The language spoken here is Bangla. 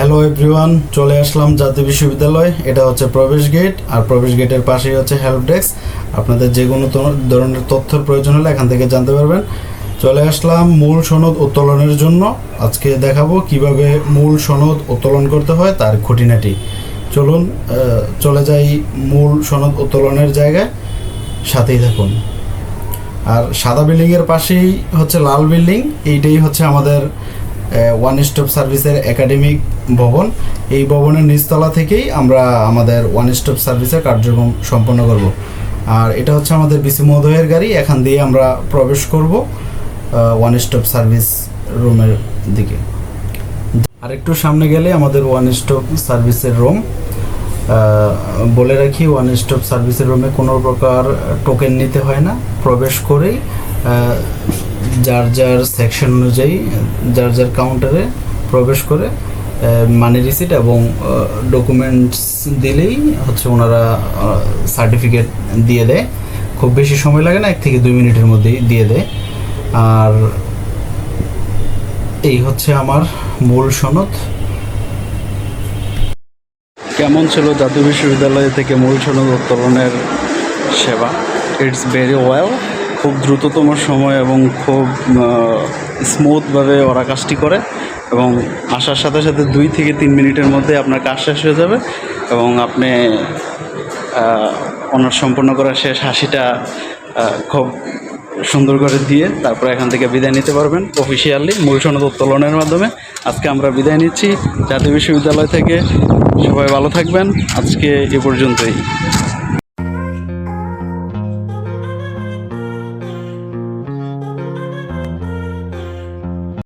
হ্যালো এভরিওয়ান চলে আসলাম জাতীয় বিশ্ববিদ্যালয়। এটা হচ্ছে প্রবেশ গেট আর প্রবেশ গেটের পাশেই হচ্ছে হেল্প ডেস্ক আপনাদের যে কোনো ধরনের তথ্যের প্রয়োজন হলে এখান থেকে জানতে পারবেন। চলে আসলাম মূল সনদ উত্তোলনের জন্য। আজকে দেখাবো কীভাবে মূল সনদ উত্তোলন করতে হয়, তার খুঁটিনাটি। চলুন চলে যাই মূল সনদ উত্তোলনের জায়গায়। সাথেই থাকুন। আর সাদা বিল্ডিংয়ের পাশেই হচ্ছে লাল বিল্ডিং, এইটাই হচ্ছে আমাদের ওয়ান স্টপ সার্ভিসের একাডেমিক ভবন। এই ভবনের নিচতলা থেকেই আমরা আমাদের ওয়ান স্টপ সার্ভিসের কার্যক্রম সম্পন্ন করব। আর এটা হচ্ছে আমাদের বিসি মহোদয়ের গাড়ি, এখান দিয়ে আমরা প্রবেশ করব ওয়ান স্টপ সার্ভিস রুমের দিকে। আর একটু সামনে গেলে আমাদের ওয়ান স্টপ সার্ভিসের রুম বলে রাখি ওয়ান স্টপ সার্ভিসের রুমে কোনো প্রকার টোকেন নিতে হয় না। প্রবেশ করেই যার যার সেকশন অনুযায়ী, যার যার কাউন্টারে প্রবেশ করে মানি রিসিট এবং ডকুমেন্টস দিলেই হচ্ছে ওনারা সার্টিফিকেট দিয়ে দেয়। খুব বেশি সময় লাগে না, এক থেকে দুই মিনিটের মধ্যেই দিয়ে দেয়। আর এই হচ্ছে আমার মূল সনদ। কেমন ছিল জাতীয় বিশ্ববিদ্যালয় থেকে মূল সনদ উত্তোলনের সেবা? ইটস ভেরি ওয়েল খুব দ্রুততম সময় এবং খুব স্মুথভাবে ওরা কাজটি করে এবং আসার সাথে সাথে দুই থেকে তিন মিনিটের মধ্যে আপনার কাজ শেষ হয়ে যাবে এবং আপনি আহ, ওনার সম্পূর্ণ করা শেষ হাসিটা খুব সুন্দর করে দিয়ে তারপরে এখান থেকে বিদায় নিতে পারবেন অফিসিয়ালি মূল সনদ উত্তোলনের মাধ্যমে। আজকে আমরা বিদায় নিচ্ছি জাতীয় বিশ্ববিদ্যালয় থেকে। সবাই ভালো থাকবেন। আজকে এ পর্যন্তই।